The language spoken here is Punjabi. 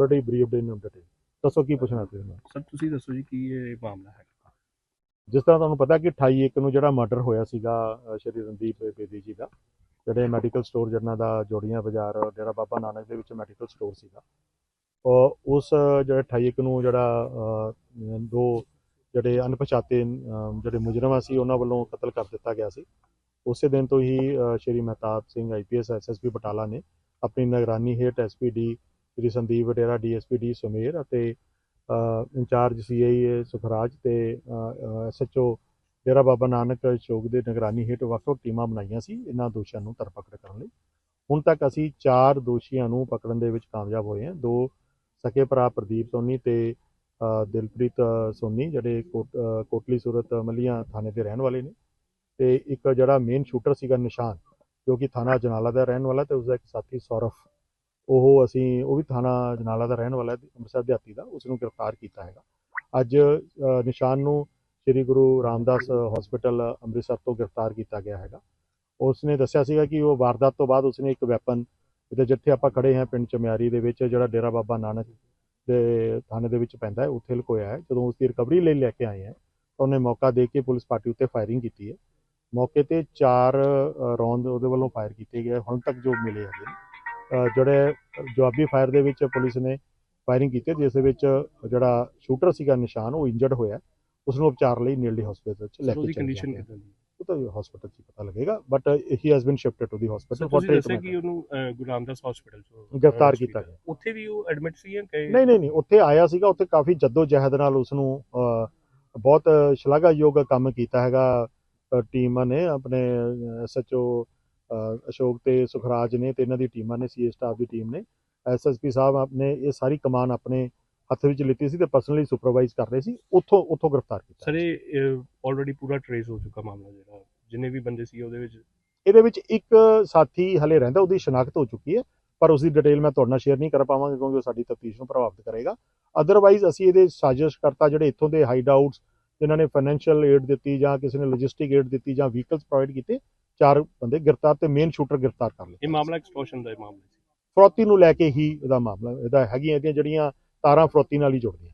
ਆਲਰੇਡੀ ਬਰੀਫਡ ਇਨ ਡਿਟੇਲ ਦੱਸੋ ਕੀ ਪੁੱਛਣਾ ਤੁਸੀਂ ਮੈਨੂੰ? ਸਰ ਤੁਸੀਂ ਦੱਸੋ ਜੀ ਕੀ ਇਹ ਮਾਮਲਾ ਹੈ ਜਿਸ ਤਰ੍ਹਾਂ ਤੁਹਾਨੂੰ ਪਤਾ ਕਿ 28 ਇੱਕ ਨੂੰ ਜਿਹੜਾ ਮਰਡਰ ਹੋਇਆ ਸੀਗਾ ਸ਼੍ਰੀ ਰਣਦੀਪ ਬੇਦੀ ਜੀ ਦਾ ਜਿਹੜੇ ਮੈਡੀਕਲ ਸਟੋਰ ਜਿਹਨਾਂ ਦਾ ਜੋੜੀਆਂ ਬਾਜ਼ਾਰ ਡੇਰਾ ਬਾਬਾ ਨਾਨਕ ਦੇ ਵਿੱਚ ਮੈਡੀਕਲ ਸਟੋਰ ਸੀਗਾ। ਉਹ ਉਸ ਜਿਹੜੇ 28 ਇੱਕ ਨੂੰ ਜਿਹੜਾ ਦੋ ਜਿਹੜੇ ਅਣਪਛਾਤੇ ਜਿਹੜੇ ਮੁਜਰਮਾਂ ਸੀ ਉਹਨਾਂ ਵੱਲੋਂ ਕਤਲ ਕਰ ਦਿੱਤਾ ਗਿਆ ਸੀ। ਉਸੇ ਦਿਨ ਤੋਂ ਹੀ ਸ਼੍ਰੀ ਮਹਿਤਾਬ ਸਿੰਘ ਆਈਪੀਐਸ ਐਸਐਸਪੀ ਬਟਾਲਾ ਨੇ ਆਪਣੀ ਨਿਗਰਾਨੀ ਹੇਠ ਐਸਪੀਡੀ ਸ਼੍ਰੀ ਸੰਦੀਪ ਵਡੇਰਾ ਡੀਐਸਪੀਡੀ ਸੁਮੇਰ ਅਤੇ ਅ, ਇੰਚਾਰਜ ਸੀਆਈਏ ਸੁਖਰਾਜ ਤੇ ਐਸਐਚਓ ਡੇਰਾ ਬਾਬਾ ਨਾਨਕ ਚੌਕ ਦੇ ਨਿਗਰਾਨੀ ਹੇਠ ਵੱਖ-ਵੱਖ ਟੀਮਾਂ ਬਣਾਈਆਂ ਸੀ ਇਹਨਾਂ ਦੋਸ਼ੀਆਂ ਨੂੰ ਧਰਪਕੜ ਕਰਨ ਲਈ। ਹੁਣ ਤੱਕ ਅਸੀਂ ਚਾਰ ਦੋਸ਼ੀਆਂ ਨੂੰ ਪਕੜਨ ਦੇ ਵਿੱਚ ਕਾਮਯਾਬ ਹੋਏ ਹਾਂ। ਦੋ ਸਕੇ ਭਰਾ ਪ੍ਰਦੀਪ ਸੋਨੀ ਤੇ ਦਿਲਪ੍ਰੀਤ ਸੋਨੀ ਜਿਹੜੇ ਕੋਟ- ਕੋਟਲੀ ਸੂਰਤ ਮਲੀਆਂ ਥਾਣੇ ਦੇ ਰਹਿਣ ਵਾਲੇ ਨੇ ਤੇ ਇੱਕ ਜਿਹੜਾ ਮੇਨ ਸ਼ੂਟਰ ਸੀਗਾ ਨਿਸ਼ਾਨ ਜੋ ਕਿ ਥਾਣਾ ਜਨਾਲਾ ਦਾ ਰਹਿਣ ਵਾਲਾ ਤੇ ਉਸਦਾ ਇੱਕ ਸਾਥੀ ਸੌਰਫ ਉਹ ਅਸੀਂ ਉਹ ਵੀ ਥਾਣਾ ਜਨਾਲਾ ਦਾ ਰਹਿਣ ਵਾਲਾ ਅੰਮ੍ਰਿਤਸਰ ਦਿਹਾਤੀ ਦਾ ਉਸ ਨੂੰ ਗ੍ਰਿਫਤਾਰ ਕੀਤਾ ਹੈਗਾ। ਅੱਜ ਨਿਸ਼ਾਨ ਨੂੰ ਸ੍ਰੀ ਗੁਰੂ ਰਾਮਦਾਸ ਹਸਪੀਟਲ ਅੰਮ੍ਰਿਤਸਰ ਤੋਂ ਗ੍ਰਿਫਤਾਰ ਕੀਤਾ ਗਿਆ ਹੈਗਾ। ਉਸਨੇ ਦੱਸਿਆ ਸੀਗਾ ਕਿ ਉਹ ਵਾਰਦਾਤ ਤੋਂ ਬਾਅਦ ਉਸਨੇ ਇੱਕ ਵੈਪਨ ਇਹਦੇ ਜਿੱਥੇ ਆਪਾਂ ਖੜੇ ਹਾਂ ਪਿੰਡ ਚਮਿਆਰੀ ਦੇ ਵਿੱਚ ਜਿਹੜਾ ਡੇਰਾ ਬਾਬਾ ਨਾਨਕ ਦੇ ਥਾਣੇ ਦੇ ਵਿੱਚ ਪੈਂਦਾ ਹੈ ਉੱਥੇ ਲੁਕੋਇਆ ਹੈ। ਜਦੋਂ ਉਸ ਦੀ ਰਿਕਵਰੀ ਲਈ ਲੈ ਕੇ ਆਏ ਹੈ ਤਾਂ ਉਹਨੇ ਮੌਕਾ ਦੇ ਕੇ ਪੁਲਿਸ ਪਾਰਟੀ ਉੱਤੇ ਫਾਇਰਿੰਗ ਕੀਤੀ ਹੈ। ਮੌਕੇ ਤੇ ਚਾਰ ਅ, ਰੌਂਦ ਉਹਦੇ ਵੱਲੋਂ ਫਾਇਰ ਕੀਤੇ ਗਏ। ਹੁਣ ਤੱਕ ਜੋ ਮਿਲੇ ਹੈਗੇ ਨੇ। ਜਿਹੜੇ ਜਵਾਬੀ ਫਾਇਰ ਦੇ ਵਿੱਚ ਪੁਲਿਸ ਨੇ ਫਾਇਰਿੰਗ ਕੀਤੀ ਜਿਸ ਦੇ ਵਿੱਚ ਜਿਹੜਾ ਸ਼ੂਟਰ ਸੀਗਾ ਨਿਸ਼ਾਨ ਉਹ ਇੰਜਰਡ ਹੋਇਆ। ਉਸ ਨੂੰ ਉਪਚਾਰ ਲਈ ਨੀਲਡੀ ਹਸਪੀਟਲ ਵਿੱਚ ਲੈ ਕੇ ਕੰਡੀਸ਼ਨ ਗਿਆ। ਉਹ ਤਾਂ ਹਸਪੀਟਲ 'ਚ ਪਤਾ ਲੱਗੇਗਾ but he has been shifted to the hospital ਤੁਸੀਂ ਦੱਸਿਆ ਕਿ ਉਹਨੂੰ ਰਾਮਦਾਸ ਹਸਪੀਟਲ ਚ ਗ੍ਰਿਫਤਾਰ ਕੀਤਾ ਗਿਆ। ਉੱਥੇ ਵੀ ਉਹ ਐਡਮਿਟ ਸੀ ਜਾਂ ਕਿ ਨਹੀਂ ਨਹੀਂ ਨਹੀਂ ਉੱਥੇ ਆਇਆ ਸੀਗਾ ਉੱਥੇ ਕਾਫੀ ਜੱਦੋ ਜਹਿਦ ਨਾਲ ਉਸ ਨੂੰ ਬਹੁਤ ਸ਼ਲਾਘਾਯੋਗ ਕੰਮ ਕੀਤਾ ਹੈਗਾ ਟੀਮਾਂ ਨੇ ਆਪਣੇ ਐਸਐਚਓ ਅਸ਼ੋਕ ਤੇ ਸੁਖਰਾਜ ਨੇ ਤੇ ਇਹਨਾਂ ਦੀ ਟੀਮਾਂ ਨੇ ਸੀਏ ਸਟਾਫ ਦੀ ਟੀਮ ਨੇ। ਐਸਐਸਪੀ ਸਾਹਿਬ ਆਪਣੇ ਇਹ ਸਾਰੀ ਕਮਾਨ ਆਪਣੇ ਹੱਥ ਵਿੱਚ ਲਿੱਤੀ ਸੀ ਤੇ ਪਰਸਨਲੀ ਸੁਪਰਵਾਈਜ਼ ਕਰ ਰਹੇ ਸੀ। ਉੱਥੋਂ ਉੱਥੋਂ ਗ੍ਰਿਫਤਾਰ ਕੀਤਾ। ਸਰ ਇਹ ਆਲਰੇਡੀ ਪੂਰਾ ਟਰੇਸ ਹੋ ਚੁੱਕਾ ਮਾਮਲਾ ਜਿਹੜਾ। ਜਿੰਨੇ ਵੀ ਬੰਦੇ ਸੀ ਉਹਦੇ ਵਿੱਚ। ਇਹਦੇ ਵਿੱਚ ਇੱਕ ਸਾਥੀ ਹਲੇ ਰਹਿੰਦਾ ਉਹਦੀ ਸ਼ਨਾਖਤ ਹੋ ਚੁੱਕੀ ਹੈ ਪਰ ਉਸ ਦੀ ਡਿਟੇਲ ਮੈਂ ਤੁਹਾਡੇ ਨਾਲ ਸ਼ੇਅਰ ਨਹੀਂ ਕਰ ਪਾਵਾਂਗਾ ਕਿਉਂਕਿ ਉਹ ਸਾਡੀ ਤਫਤੀਸ਼ ਨੂੰ ਪ੍ਰਭਾਵਿਤ ਕਰੇਗਾ। ਅਦਰਵਾਈਜ਼ ਅਸੀਂ ਇਹਦੇ ਸਾਜ਼ਿਸ਼ਕਰਤਾ ਜਿਹੜੇ ਇੱਥੋਂ ਦੇ ਹਾਈਡ ਆਊਟਸ ਜਿਨ੍ਹਾਂ ਨੇ ਫਾਈਨੈਂਸ਼ੀਅਲ ਏਡ ਦਿੱਤੀ ਜਾਂ ਕਿਸੇ ਨੇ ਲੌਜਿਸਟਿਕ ਏਡ ਦਿੱਤੀ ਜਾਂ ਵਹੀਕਲਸ ਪ੍ਰੋਵਾਈਡ ਕੀਤੇ ਚਾਰ ਬੰਦੇ ਗ੍ਰਿਫਤਾਰ ਤੇ ਮੇਨ ਸ਼ੂਟਰ ਗ੍ਰਿਫਤਾਰ ਕਰ ਲਏ ਇਹ ਮਾਮਲਾ ਐਕਸਟੋਰਸ਼ਨ ਦਾ ਇਹ ਮਾਮਲਾ ਸੀ। ਫਰੋਤੀ ਨੂੰ ਲੈ ਕੇ ਹੀ ਇਹਦਾ ਮਾਮਲਾ ਇਹਦਾ ਹੈਗੀਆਂ ਇਹਦੀਆਂ ਜਿਹੜੀਆਂ ਤਾਰਾਂ ਫਰੋਤੀ ਨਾਲ ਹੀ ਜੁੜਦੀਆਂ